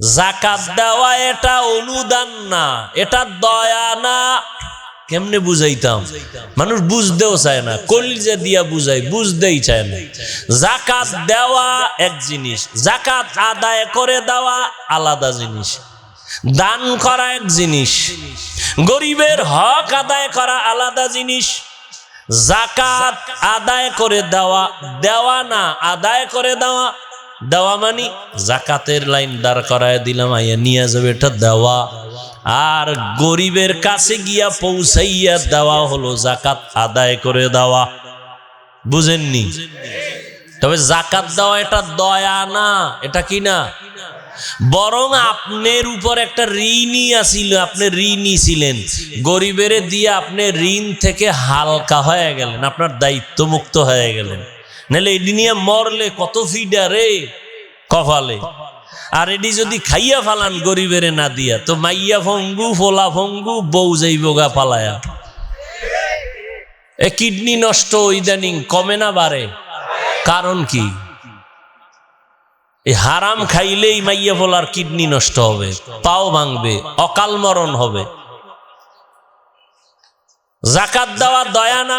জাকাত দেওয়া এটা অনুদান না, এটা দয়া না। কেমনে বুঝাইতাম? মানুষ বুঝতেও চায় না, কলিজা দিয়া বুঝাই বুঝতেই চায় না। জাকাত দেওয়া এক জিনিস, জাকাত আদায় করে দেওয়া আলাদা জিনিস। দান করা এক জিনিস। গরিবের হক আদায় করা আলাদা জিনিস। জাকাত আদায় করে দেওয়া দেওয়া না, আদায় করে দেওয়া দেওয়া মানি? জাকাতের লাইন দাঁড় করায় দিলাম আইয়া নিয়ে যাবে এটা দেওয়া। আর গরিবের কাছে গিয়া পৌঁছাইয়া দেওয়া হলো জাকাত আদায় করে দেওয়া। বুঝেননি? তবে জাকাত দেওয়া এটা দয়া না, এটা কি না? বরং আপনার উপর একটা ঋণই আসিল, আপনি ঋণই ছিলেন। গরিবের দিয়ে আপনি ঋণ থেকে হালকা হয়ে গেলেন, আপনার দায়িত্ব মুক্ত হয়ে গেলেন। নাহলে এটি নিয়ে মরলে কত ফিডা রে? কপালে। আর এটি যদি খাইয়া ফালান গরিবের না দিয়া, তো মাইয়া ফঙ্গু, ফোলা ফঙ্গু, বউ যাইবগা পালায়া। এ কিডনি নষ্ট ইদানিং কমে না বাড়ে? কারণ কি? এই হারাম খাইলেই মাইয়া ফোলার কিডনি নষ্ট হবে, পাও ভাঙবে, অকাল মরণ হবে। জাকাত দেওয়া দয়া না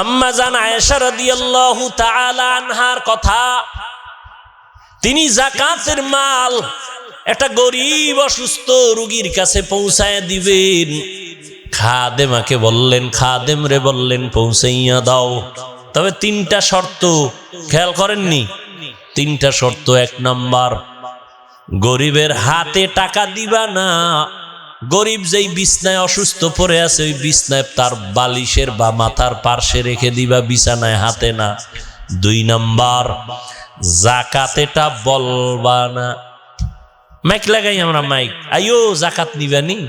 আম্মা জান আয়েশা রাদিয়াল্লাহু তাআলা আনহার কথা, তিনি জাকাতের মাল একটা গরিব অসুস্থ রুগীর কাছে পৌঁছায় দিবেন। খাদেমাকে বললেন, খাদেম রে বললেন, পৌঁছাইয়া দাও। তবে তিনটা শর্ত, খেয়াল করেননি? তিনটা শর্ত, এক নাম্বার, গরিবের হাতে টাকা দিবা না গরিব যেই বিছনায় অসুস্থ পড়ে আছে, ওই বিছনায় তার বালিশের বা মাথার পার্শ্বে রেখে দিবা, বিছানায় হাতে না। দুই নাম্বার, জাকাতেটা বলবা না। মাইক লাগাই আমরা মাইক। আইও জাকাত নিবানি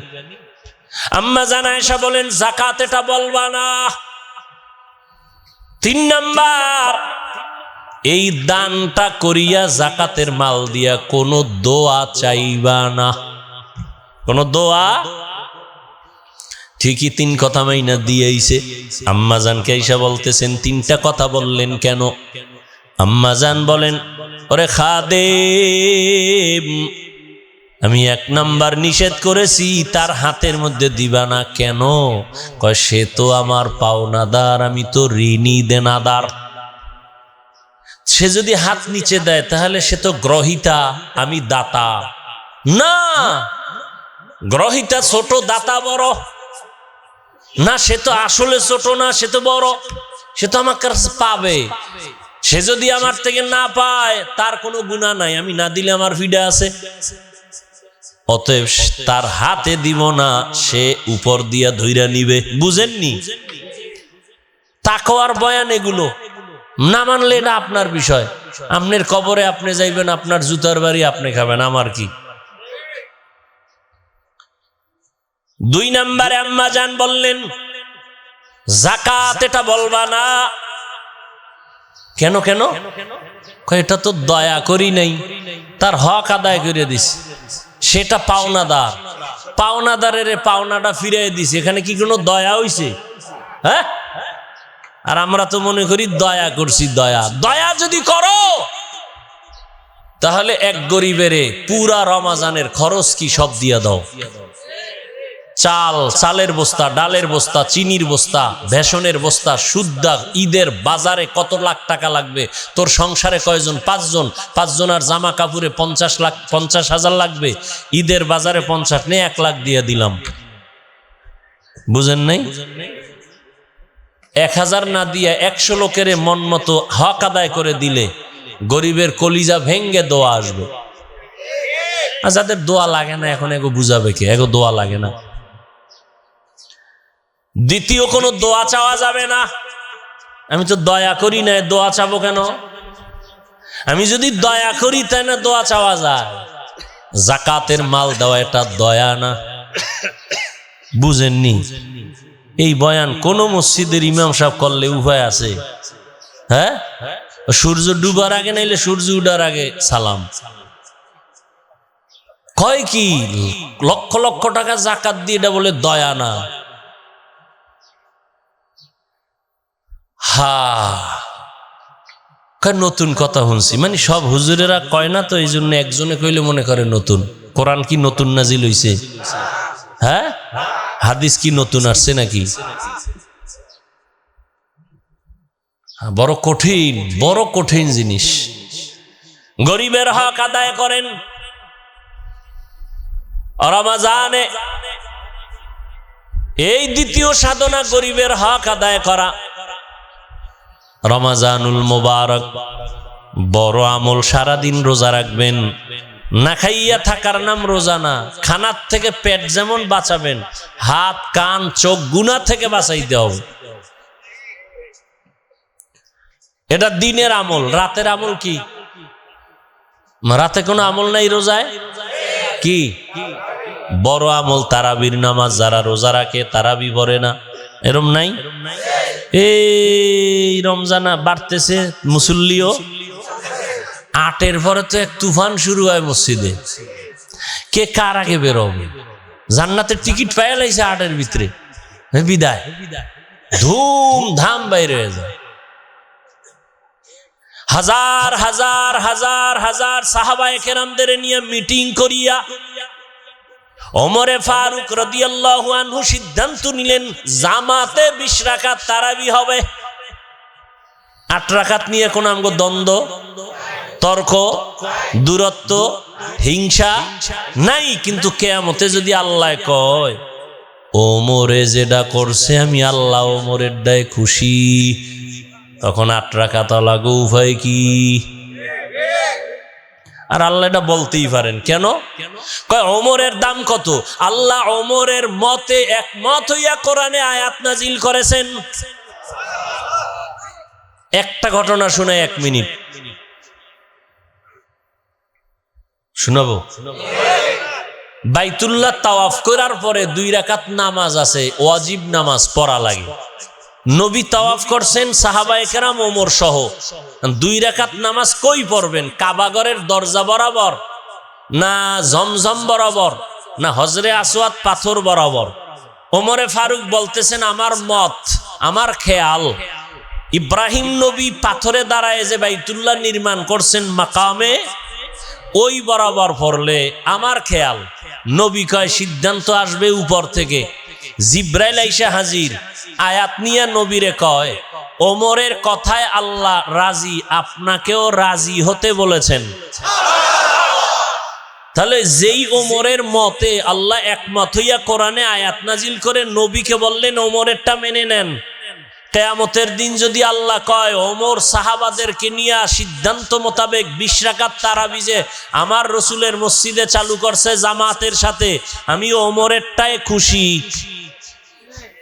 আম্মা জানা এসা বলেন জাকাত এটা বলবা না। তিন নাম্বার, এই দানটা করিয়া জাকাতের মাল দিয়া কোনো দোয়া চাইবা না। কোনো দোয়া? ঠিকই তিন কথা মাইনা দিয়েছে আম্মাজানকে ঈশা বলতেছেন, তিনটা কথা বললেন কেন? আম্মাজান বলেন, ওরে খাদে আমি এক নাম্বার নিষেধ করেছি, তার হাতের মধ্যে দিবা না কেন? কয়, সে তো আমার পাওনাদার, আমি তো ঋণী দেনাদার। সে যদি হাত নিচে দেয়, তাহলে সে তো গ্রহিতা, আমি দাতা। না! গ্রহিতা ছোট দাতা বড়। না, সে তো আসলে ছোট না, সে তো বড়। সে তো আমার কাছে পাবে। সে যদি আমার থেকে না পায়, তার কোনো গুণা নাই। আমি না দিলে আমার ফিডা আছে। অতএব তার হাতে দিব না, সে উপর দিয়া ধইরা নিবে। বুঝেননি? তাকওয়ার বয়ান এগুলো। না মানলে না আপনার বিষয়। আপনার কবরে আপনি যাইবেন, আপনার জুতার বাড়ি আপনি খাবেন, আমার কি? দুই নাম্বারে আম্মা জান বললেন, জাকাত এটা বলবা না। কেন কেন? এটা তো দয়া করি নাই। তার হক আদায় করে দিস। সেটা পাওনাদার। পাওনাদারের পাওনাটা ফিরিয়ে দিছে এখানে কি কোনো দয়া হইছে? হ্যাঁ? আর আমরা তো মনে করি দয়া করছি দয়া। দয়া যদি করো, তাহলে এক গরিবেরে পুরা রমাজানের খরচ কি সব দিয়া দাও? চাল, চালের বস্তা, ডালের বস্তা, চিনির বস্তা ভেষনের বস্তা সুদ্দা ঈদের বাজারে কত লাখ টাকা লাগবে? তোর সংসারে কয়জন? পাঁচজন। পাঁচজনের জামা কাপড়ে পঞ্চাশ লাখ, পঞ্চাশ হাজার লাগবে। ঈদের বাজারে পঞ্চাশ নেই এক লাখ দিয়ে দিলাম। বুঝেন নাই? এক হাজার না দিয়ে একশো লোকের মন মতো হক আদায় করে দিলে গরিবের কলিজা ভেঙ্গে দোয়া আসবে। আর যাদের দোয়া লাগে না, এখন এগো বুঝাবে কে? এগো দোয়া লাগে না। দ্বিতীয় কোনো দোয়া চাওয়া যাবে না? আমি তো দয়া করি না দোয়া চাবো কেন? আমি যদি দয়া করি, তাই না দোয়া চাওয়া যায়? জাকাতের মাল দেওয়া এটা দয়া না। বুঝেননি? এই বয়ান কোন মসজিদের ইমাম সাহেব করলে উভয় আছে। হ্যাঁ? সূর্য ডুবার আগে, নাইলে সূর্য উঠার আগে সালাম। কয় কি? লক্ষ লক্ষ টাকা জাকাত দিয়ে এটা বলে দয়া না। হা নতুন কথা শুনছি। মানে সব হুজুরেরা কয় না তো এই জন্য একজনে কইলে মনে করে নতুন। কোরআন কি নতুন নাজিল হইছে? হ্যাঁ? হাদিস কি নতুন আসছে নাকি? হ্যাঁ, বড় কঠিন বড় কঠিন জিনিস। গরিবের হক আদায় করেন। এই দ্বিতীয় সাধনা গরিবের হক আদায় করা। রমাজানুল মোবারক, বড় আমল সারাদিন রোজা রাখবেন। না খাইয়া থাকার নাম রোজা না, খানার থেকে পেট যেমন বাঁচাবেন, হাত, কান, চোখ গুনা থেকে বাঁচাইতে হবে। এটা দিনের আমল, রাতের আমল কি? রাতে কোনো আমল নাই রোজায়? কি? বড় আমল তারাবির নামাজ, যারা রোজা রাখে তারাবি পড়ে না, এরম নাই? এই রমজানা বাড়তেছে মুসল্লিও। আটের পরে তো এক তুফান শুরু হয় মসজিদে। কে কার আগে বেরোবে? জান্নাতের টিকিট পাইয়া লাইছে আটের ভিতরে। বিদায়। ধুম ধাম বাইরে হয়ে যায়। হাজার হাজার হাজার হাজার সাহাবায়ে কেরামদের নিয়ে মিটিং করিয়া ওমরে ফারুক রাদিয়াল্লাহু সিদ্ধান্ত নিলেন, জামাতে বিশ রাকাত তারাবি হবে। আট রাকাত নিয়ে কোন আমগো দ্বন্দ্ব, তর্ক, দূরত্ব, হিংসা নাই, কিন্তু কেয়ামতে যদি আল্লাহ কয়, ওমরে যেটা করছে আমি আল্লাহ ওমরের ডায় খুশি, তখন আট রাকাত লাগো উভয় কি? আর আল্লাহ এটা বলতেই পারেন। কেন? কয়, ওমরের দাম কত? আল্লাহ ওমরের মতে একমত হইয়া কোরআনে আয়াত নাজিল করেছেন। একটা ঘটনা শুনে এক মিনিট। শুনাবো? বাইতুল্লাহ তাওয়াফ করার পরে দুই রাকাত নামাজ আছে, ওয়াজিব নামাজ পড়া লাগে। নবী তাওয়াফ করছেন সাহাবা একরাম ওমর সহ। দুই রাকাত নামাজ কই পড়বেন? কাবাগরের দরজা বরাবর? না জমজম বরাবর? না হজরে আসওয়াত পাথর বরাবর? ওমরে ফারুক বলতেছেন, আমার মত, আমার খেয়াল, ইব্রাহিম নবী পাথরে দাঁড়ায় যে বাইতুল্লাহ নির্মাণ করছেন মাকামে, ওই বরাবর পড়লে আমার খেয়াল। নবী কয়, সিদ্ধান্ত আসবে উপর থেকে। জিব্রাইল আইসা হাজির। আয়াত নিয়ে নবীরে কয়, ওমরের কথায় আল্লাহ রাজি, আপনাকেও রাজি হতে বলেছেন। তাহলে যেই ওমরের মতে আল্লাহ একমত হইয়া কোরআনে আয়াত নাজিল করে নবীকে বললেন, ওমরেরটা মেনে নেন। কেয়ামতের দিন যদি আল্লাহ কয়, ওমর সাহাবাদেরকে নিয়ে সিদ্ধান্ত মোতাবেক বিশ রাকাত তারাবি যে আমার রসুলের মসজিদে চালু করছে জামাতের সাথে, আমি ওমরেরটাই খুশি।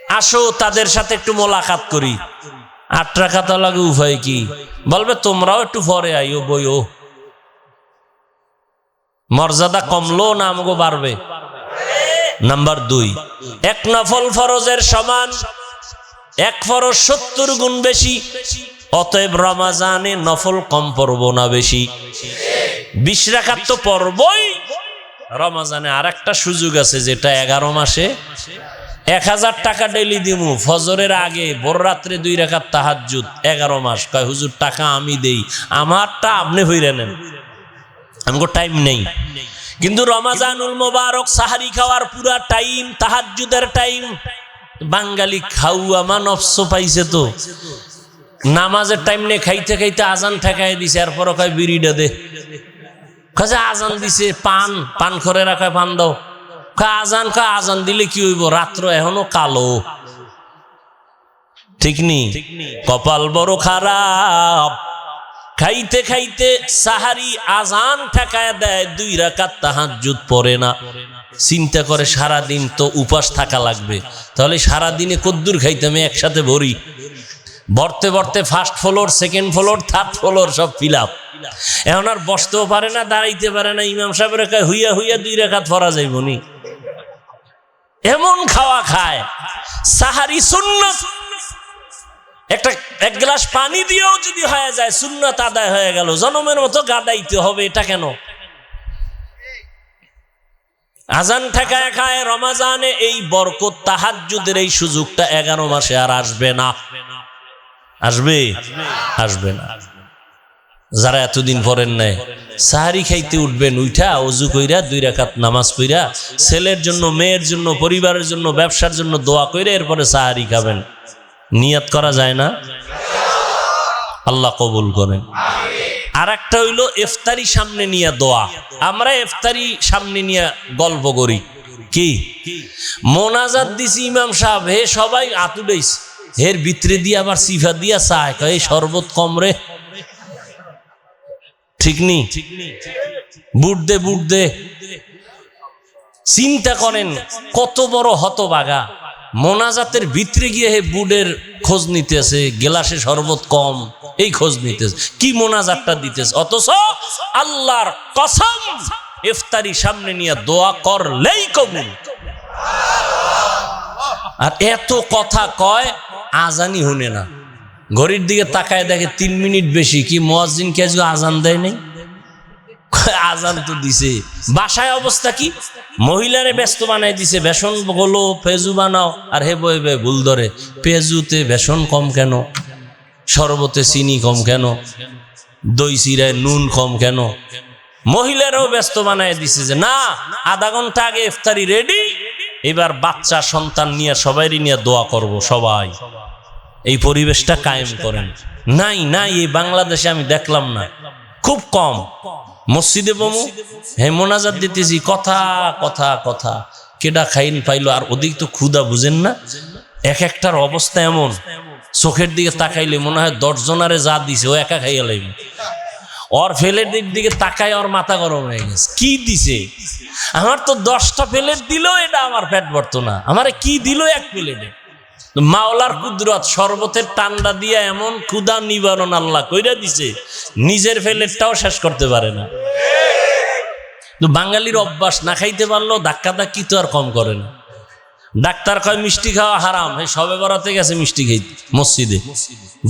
আসো, তাদের সাথে একটু মোলাকাত করি। আট রাখাত লাগে উভয় কি? বলবে, তোমরাও একটু পরে আইও, বইও। মর্যাদা কমলো না আমাকে বাড়বে? নাম্বার দুই। এক নফল ফরজের সমান এক ফরজ সত্তর গুণ বেশি। অতএব রমাজানে নফল কম পড়ব না বেশি। বিশ তো পড়বই। রমাজানে আর একটা সুযোগ আছে যেটা এগারো মাসে। এক হাজার টাকা ডেলি দিমু। ফজরের আগে বড় রাত্রে দুই রেখার তাহাজুদ এগারো মাস। কয়, হুজুর, টাকা আমি দেই। আমারটা আপনি হইরে নেন। আমাকে টাইম নেই। কিন্তু রমাজানুল মোবারক, সাহারি খাওয়ার পুরা টাইম তাহাজুদের টাইম বাঙালি খাউয়া মানবস পাইছে তো। নামাজের টাইম নেই খাইতে খাইতে আজান ঠেকাই দিছে এরপর কয়, বিড়িটা দে। আজান দিছে, পান পান করে রাখায় পান দাও। আজান, কয়, আজান দিলে কি হইব? রাত্র এখনও কালো। ঠিক নি? কপাল বড় খারাপ। খাইতে খাইতে সাহারি আজান ঠেকায় দেয়, দুই রাকাত তাহাজ্জুদ পড়ে না। চিন্তা করে সারা দিন তো উপাস থাকা লাগবে। তাহলে সারা দিনে কদ্দুর খাইতাম একসাথে ভরি। ভরতে ভরতে first floor second floor third floor সব ফিল আপ এখন আর বসতেও পারে না, দাঁড়াইতে পারে না। ইমাম সাহেবের হুইয়া হুইয়া দুই রেখাত ফরা যাইব নি। এমন খাওয়া খায়। সাহারি সুন্নত। একটা, এক গ্লাস পানি দিয়েও যদি হয়ে যায়, সুন্নত আদায় হয়ে গেল। জনমের মতো গাদাইতে হবে এটা কেন? আজান ঠেকায় খায় রমাজানে এই বরকত তাহাজ্জুদের এই সুযোগটা এগারো মাসে আর আসবে না। আসবে? আসবে না। যারা এতদিন পরেন নাই, সাহারি খাইতে উঠবেন উঠা অজু কইরা, দুই রাকাত নামাজ পইরা ছেলের জন্য, মেয়ের জন্য, পরিবারের জন্য, ব্যবসার জন্য দোয়া কইরা এরপরে সাহারি খাবেন। নিয়াত করা যায় না? আল্লাহ কবুল করেন। আর একটা হইল ইফতারি সামনে নিয়ে দোয়া। আমরা ইফতারি সামনে নিয়ে গল্প করি। কি? মোনাজাত দিছি ইমাম সাহেব, হে সবাই আতুডাইস হের ভিতরে দিয়ে আবার সিফা দিয়া চায় এই শরবত কম রে। ঠিক নি? বুট দে বুট দে। চিন্তা করেন, কত বড় হতবাগা। মোনাজাতের ভিতরে গিয়ে হে বুডের খোঁজ নিতেছে, গেলাসে শরবত কম, এই খোঁজ নিতেছে। কি মোনাজাতটা দিতেছে? অথচ আল্লাহর কসম, ইফতারি সামনে নিয়ে দোয়া করলেই কবুল। আর এত কথা কয় আজানি শুনে না। ঘড়ির দিকে তাকায় দেখে তিন মিনিট বেশি। কি মোয়াজিন কে আজান দেয় নাই? আজান তো দিছে। বাসায় অবস্থা কি? মহিলারে ব্যস্ত বানাই দিছে, বেসন গলো, পেজু বানাও। আর হে বই বে ভুল ধরে, পেজুতে বেসন কম কেন? শরবতে চিনি কম কেন? দই চিরায় নুন কম কেন? মহিলারাও ব্যস্ত বানাই দিছে যে, না, আধা ঘণ্টা আগে ইফতারি রেডি, এবার বাচ্চা, সন্তান নিয়ে সবাইরই নিয়ে দোয়া করব সবাই। এই পরিবেশটা কায়েম করেন। নাই নাই, এই বাংলাদেশে আমি দেখলাম না। খুব কম। মসজিদে বমু? হে মোনাজাত দিতেছি, কথা কথা কথা। কেডা খাইন পাইলো, আর ওদিক তো ক্ষুদা বুঝেন না? এক একটার অবস্থা এমন। চোখের দিকে তাকাইলে মনে হয় দশজনারে যা দিছে, ও একা খাইয়া লাগবে ওর ফেলের দিক দিকে তাকায় ওর মাথা গরম হয়ে গেছে। কি দিছে? আমার তো দশটা প্লেট দিলেও এটা আমার পেট ভরতো না। আমারে কি দিল এক প্লেটে মাওলার কুদরত শরবতের টান্ডা দিয়া এমন ক্ষুদা নিবারণ আল্লাহ কইরা দিছে, নিজের ফেলেরটাও শেষ করতে পারে না। বাঙালির অভ্যাস না খাইতে পারল ধাক্কা ধাক্কি তো আর কম করে না। ডাক্তার কয়, মিষ্টি খাওয়া হারাম। হে, সবে বরাতে গেছে মিষ্টি খাইতে মসজিদে।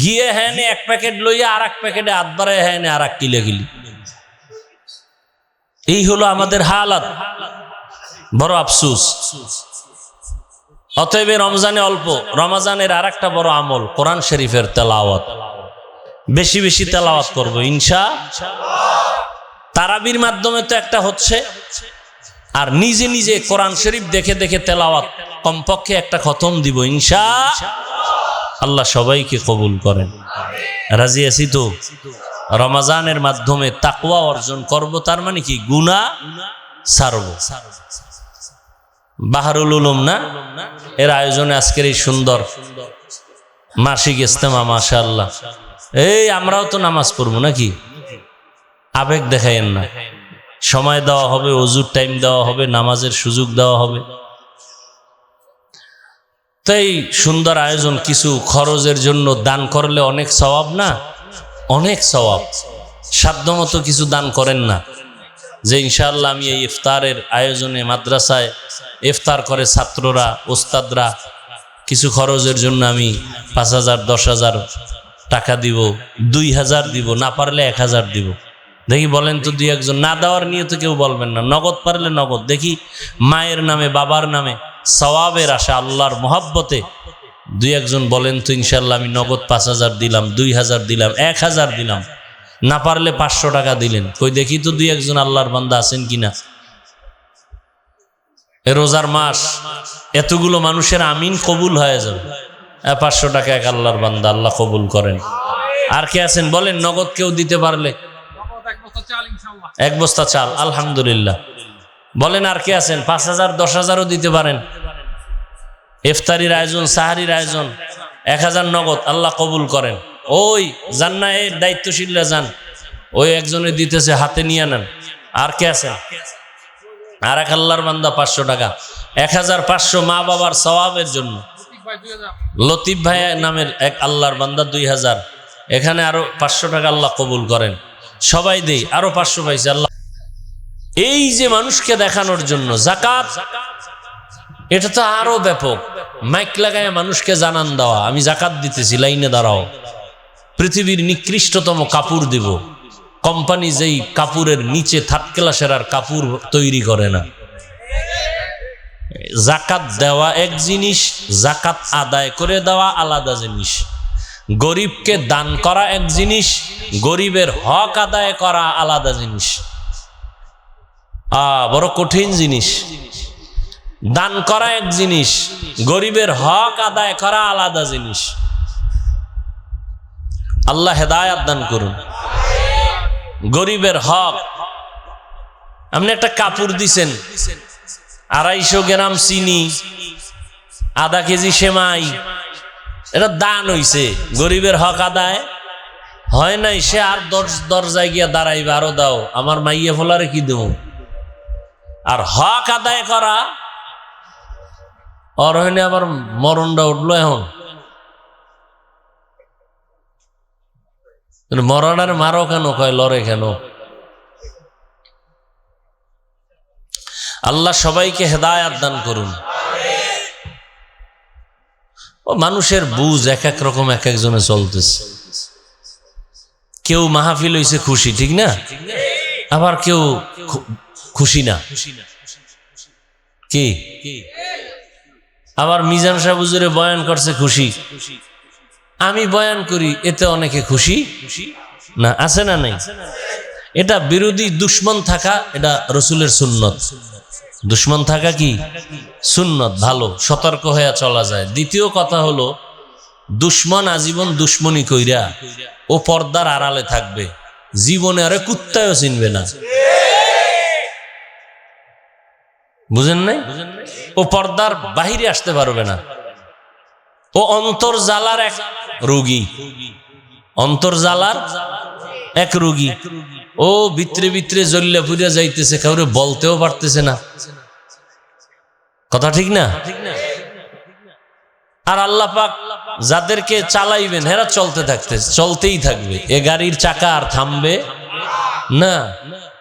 গিয়ে হ্যাঁ এক প্যাকেট লইয়া আর এক প্যাকেটে হাত বাড়ায় হ্যাঁ আর এক কিলে কিলি। এই হলো আমাদের হালাত। বড় আফসুস। অতএব রমজানে অল্প, রমজানের আর একটা বড় আমল, কোরআন শরীফের তেলাওয়াত। বেশি বেশি তেলাওয়াত করব, ইনশা তারাবির মাধ্যমে তো একটা হচ্ছে, আর নিজে নিজে কোরআন শরীফ দেখে দেখে তেলাওয়াত, কমপক্ষে একটা খতম দিব, ইনশা আল্লাহ। সবাইকে কবুল করেন। রাজি আছি তো? রমাজানের মাধ্যমে তাকওয়া অর্জন করব, তার মানে কি? গুণা সারব বাহারুল উলুম না? এর আয়োজনে আজকের এই সুন্দর মাসিক ইস্তেমা মাশা আল্লাহ এই আমরাও তো নামাজ পড়ব নাকি? আবেগ দেখাইয়েন না। সময় দেওয়া হবে, অজুর টাইম দেওয়া হবে, নামাজের সুযোগ দেওয়া হবে। তাই সুন্দর আয়োজন কিছু খরচের জন্য দান করলে অনেক স্বভাব না? অনেক স্বভাব সাধ্যমতো কিছু দান করেন না। যে ইনশাআল্লাহ আমি এই ইফতারের আয়োজনে মাদ্রাসায় ইফতার করে ছাত্ররা ওস্তাদরা কিছু খরচের জন্য আমি পাঁচ হাজার, দশ হাজার টাকা দিব, দুই হাজার দিব, না পারলে এক হাজার দিব। দেখি বলেন তো দুই একজন, না দেওয়ার নিয়ে তো কেউ বলবেন না। নগদ পারলে নগদ। দেখি মায়ের নামে, বাবার নামে সওয়াবের আশা, আল্লাহর মহাব্বতে দুই একজন বলেন তো ইনশাল্লাহ আমি নগদ পাঁচ হাজার দিলাম, দুই হাজার দিলাম, এক হাজার দিলাম। না পারলে পাঁচশো টাকা দিলেন। কই দেখি তো দুই একজন আল্লাহর বান্দা আছেন কিনা। রোজার মাস, এতগুলো মানুষের আমিন কবুল হয়ে যাবে। পাঁচশো টাকা এক আল্লাহর বান্দা, আল্লাহ কবুল করেন। আর কে আছেন? বলেন, নগদ কেউ দিতে পারলে। এক বস্তা চাল, আলহামদুলিল্লাহ। বলেন, আর কে আছেন? পাঁচ হাজার, দশ হাজারও দিতে পারেন। ইফতারির আয়োজন, সাহারির আয়োজন, এক হাজার নগদ, আল্লাহ কবুল করেন। ওই এই দায়িত্বশীলরা যান। ওই একজনে দিতেছে, হাতে নিয়ে নেন। আর কে আছেন আর এক আল্লাহর বান্দা পাঁচশো টাকা। এক হাজার পাঁচশো মা বাবার সওয়াবের জন্য। লতিফ ভাই নামের এক আল্লাহর বান্দা দুই হাজার। এখানে আরও পাঁচশো টাকা আল্লাহ কবুল করেন। সবাই দেই, আরও পাঁচশো পাইছে আল্লাহ। এই যে মানুষকে দেখানোর জন্য জাকাত এটা তো আরও ব্যাপক। মাইক লাগায় মানুষকে জানান দেওয়া। আমি জাকাত দিতেছি, লাইনে দাঁড়াও। পৃথিবীর নিকৃষ্টতম কাপড় দিব। কোম্পানি যেই কাপুরের নিচে থার্ড ক্লাসের আর কাপড় তৈরি করে না। জাকাত দেওয়া এক জিনিস, জাকাত আদায় করে দেওয়া আলাদা জিনিস। গরিবকে দান করা এক জিনিস, গরিবের হক আদায় করা আলাদা জিনিস। আ, বড় কঠিন জিনিস। দান করা এক জিনিস, গরিবের হক আদায় করা আলাদা জিনিস। আল্লাহ হেদায়াত দান করুন। গরিবের হক। আপনি একটা কাপড় দিছেন, আড়াইশো গ্রাম চিনি, আধা কেজি সেমাই, এটা দান হইছে। গরিবের হক আদায় হয় নাই, সে আর দশ দরজায় গিয়া দাঁড়াইবে, আরও দাও। আমার মাইয়া ফলারে কি দেব? আর হক আদায় করা ওর হইনে আবার মরণটা উঠল এখন। মরণার মারো কেন কয়, লড়ে কেন? আল্লাহ সবাইকে হেদায়াত দান করুন। ও মানুষের বুঝ এক এক রকম এক একজনে চলতেছে। কেউ মাহফিল হইছে খুশি, ঠিক না? আবার কেউ খুশি না। কি? আবার মিজান সাহেব বয়ান করছে খুশি। আমি বয়ান করি, এতে অনেকে খুশি? না, আছে না নাই? এটা বিরোধী দুশ্মন থাকা, এটা রসুলের সুন্নত। দুশ্মন থাকা কি? সুন্নত, ভালো, সতর্ক হয়ে চলা যায়। দ্বিতীয় কথা হলো, দুশ্মন আজীবন দুশ্মনী কইরা ও পর্দার আড়ালে থাকবে। জীবনে আরে কুত্তায়ও চিনবে না। বুঝেন নাই? ও পর্দার বাহিরে আসতে পারবে না। ও অন্তর্জালার এক রোগী। অন্তর্জালার এক রুগী। ও ভিতরে ভিতরে জল্লা পুরিয়া যাইতেছে, কাউরে বলতেও পারতেছে না। কথা ঠিক না? আর আল্লাহ পাক যাদেরকে চালাইবেন হেরা চলতে থাকতে চলতেই থাকবে। এ গাড়ির চাকা আর থামবে না।